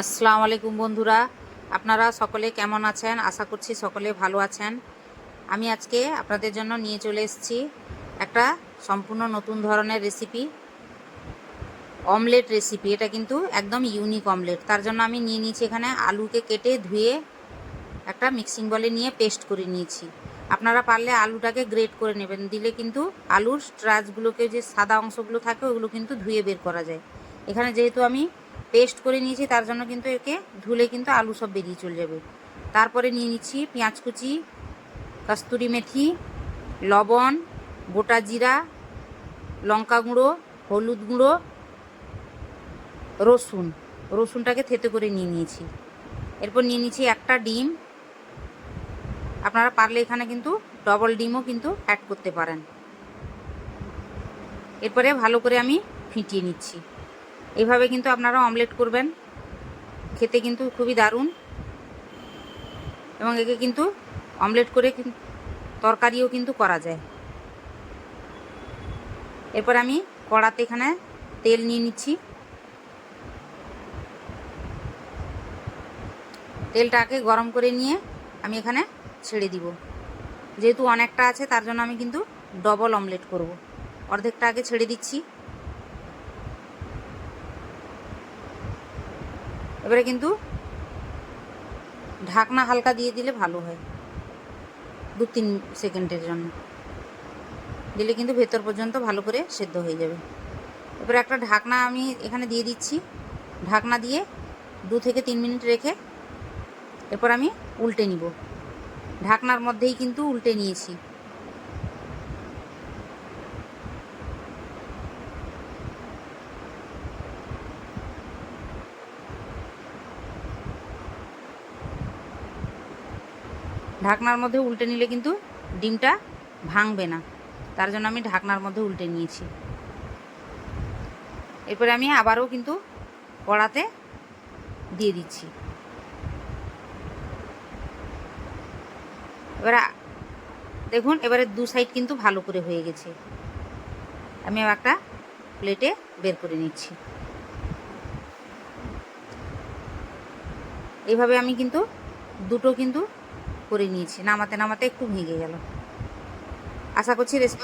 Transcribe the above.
আসসালামু আলাইকুম বন্ধুরা। আপনারা সকলে কেমন আছেন? আশা করছি সকলে ভালো আছেন। আমি আজকে আপনাদের জন্য নিয়ে চলে এসেছি একটা সম্পূর্ণ নতুন ধরনের রেসিপি অমলেট রেসিপি এটা কিন্তু একদম ইউনিক অমলেট তার জন্য আমি নিয়ে নিয়েছি এখানে আলুকে কেটে ধুয়ে একটা মিক্সিং বলে নিয়ে পেস্ট করে নিয়েছি। আপনারা পারলে আলুটাকে গ্রেট করে নেবেন। দিলে কিন্তু আলুর স্ট্রাচগুলোকে যে সাদা অংশগুলো থাকে, ওগুলো কিন্তু ধুয়ে বের করা যায়। এখানে যেহেতু আমি পেস্ট করে নিয়েছি, তার জন্য কিন্তু একে ধুলে কিন্তু আলু সব বেরিয়ে চলে যাবে। তারপরে নিয়ে নিচ্ছি পেঁয়াজ কুচি, কস্তুরি মেথি, লবণ, গোটা জিরা, লঙ্কা গুঁড়ো, হলুদ গুঁড়ো, রসুন। রসুনটাকে থেতে করে নিয়ে নিয়েছি। এরপর নিয়ে নিচ্ছি একটা ডিম। আপনারা পারলে এখানে কিন্তু ডবল ডিমও কিন্তু অ্যাড করতে পারেন। এরপরে ভালো করে আমি ফিটিয়ে নিচ্ছি। এইভাবে কিন্তু আপনারা অমলেট করবেন। খেতে কিন্তু খুবই দারুণ। এবং একে কিন্তু অমলেট করে তরকারিও কিন্তু করা যায়। এরপর আমি কড়াতে এখানে তেল নিয়ে নিচ্ছি। তেলটাকে গরম করে নিয়ে আমি এখানে ছেড়ে দিব। যেহেতু অনেকটা আছে, তার জন্য আমি কিন্তু ডবল অমলেট করব। অর্ধেকটা আগে ছেড়ে দিচ্ছি। এবারে কিন্তু ঢাকনা হালকা দিয়ে দিলে ভালো হয়। দু তিন সেকেন্ডের জন্য। দিলে কিন্তু ভেতর পর্যন্ত ভালো করে সেদ্ধ হয়ে যাবে। এবারে একটা ঢাকনা আমি এখানে দিয়ে দিচ্ছি। ঢাকনা দিয়ে দু থেকে তিন মিনিট রেখে এরপর আমি উল্টে নিব। ঢাকনার মধ্যেই কিন্তু উল্টে নিয়েছি। ঢাকনার মধ্যে উল্টে নিলে কিন্তু ডিমটা ভাঙবে না। তার জন্য আমি ঢাকনার মধ্যে উল্টে নিয়েছি। এরপরে আমি আবারও কিন্তু কড়াতে দিয়ে দিচ্ছি। এবারে দেখুন, এবারে দু সাইড কিন্তু ভালো করে হয়ে গেছে। আমি একটা প্লেটে বের করে নিচ্ছি। এইভাবে আমি কিন্তু দুটো কিন্তু করে নিয়েছি। নামাতে নামাতে একটু ভেঙে গেল। আশা করছি রেসিপি